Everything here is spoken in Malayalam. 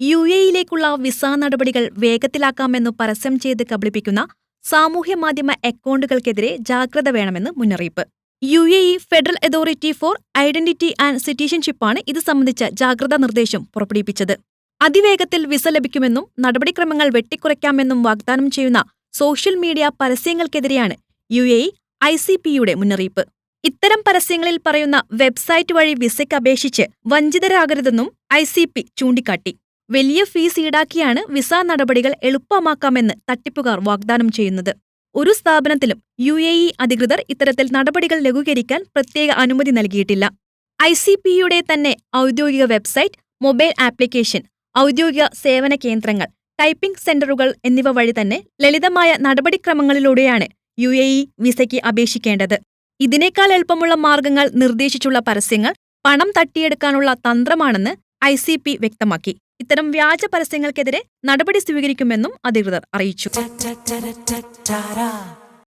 യു എയിലേക്കുള്ള വിസ നടപടികൾ വേഗത്തിലാക്കാമെന്നു പരസ്യം ചെയ്ത് കബളിപ്പിക്കുന്ന സാമൂഹ്യ മാധ്യമ അക്കൗണ്ടുകൾക്കെതിരെ ജാഗ്രത വേണമെന്ന് മുന്നറിയിപ്പ്. U A E federal authority for identity and സിറ്റിസൺഷിപ്പാണ് ഇത് സംബന്ധിച്ച ജാഗ്രതാ നിർദ്ദേശം പുറപ്പെടുവിപ്പിച്ചത്. അതിവേഗത്തിൽ വിസ ലഭിക്കുമെന്നും നടപടിക്രമങ്ങൾ വെട്ടിക്കുറയ്ക്കാമെന്നും വാഗ്ദാനം ചെയ്യുന്ന social media പരസ്യങ്ങൾക്കെതിരെയാണ് U A E I C പിയുടെ മുന്നറിയിപ്പ്. ഇത്തരം പരസ്യങ്ങളിൽ പറയുന്ന വെബ്സൈറ്റ് വഴി വിസയ്ക്ക് അപേക്ഷിച്ച് വഞ്ചിതരാകരുതെന്നും ഐ സി പി ചൂണ്ടിക്കാട്ടി. വലിയ ഫീസ് ഈടാക്കിയാണ് വിസ നടപടികൾ എളുപ്പമാക്കാമെന്ന് തട്ടിപ്പുകാർ വാഗ്ദാനം ചെയ്യുന്നത്. ഒരു സ്ഥാപനത്തിലും യു എ ഇ അധികൃതർ ഇത്തരത്തിൽ നടപടികൾ ലഘൂകരിക്കാൻ പ്രത്യേക അനുമതി നൽകിയിട്ടില്ല. ഐ സി പിയുടെ തന്നെ ഔദ്യോഗിക വെബ്സൈറ്റ് മൊബൈൽ ആപ്ലിക്കേഷൻ ഔദ്യോഗിക സേവന കേന്ദ്രങ്ങൾ ടൈപ്പിംഗ് സെന്ററുകൾ എന്നിവ വഴി തന്നെ ലളിതമായ നടപടിക്രമങ്ങളിലൂടെയാണ് യു എ ഇ വിസയ്ക്ക് അപേക്ഷിക്കേണ്ടത്. ഇതിനേക്കാൾ എളുപ്പമുള്ള മാർഗങ്ങൾ നിർദ്ദേശിച്ചുള്ള പരസ്യങ്ങൾ പണം തട്ടിയെടുക്കാനുള്ള തന്ത്രമാണെന്ന് ഐ സി പി വ്യക്തമാക്കി. ഇത്തരം വ്യാജ പരസ്യങ്ങൾക്കെതിരെ നടപടി സ്വീകരിക്കുമെന്നും അധികൃതർ അറിയിച്ചു.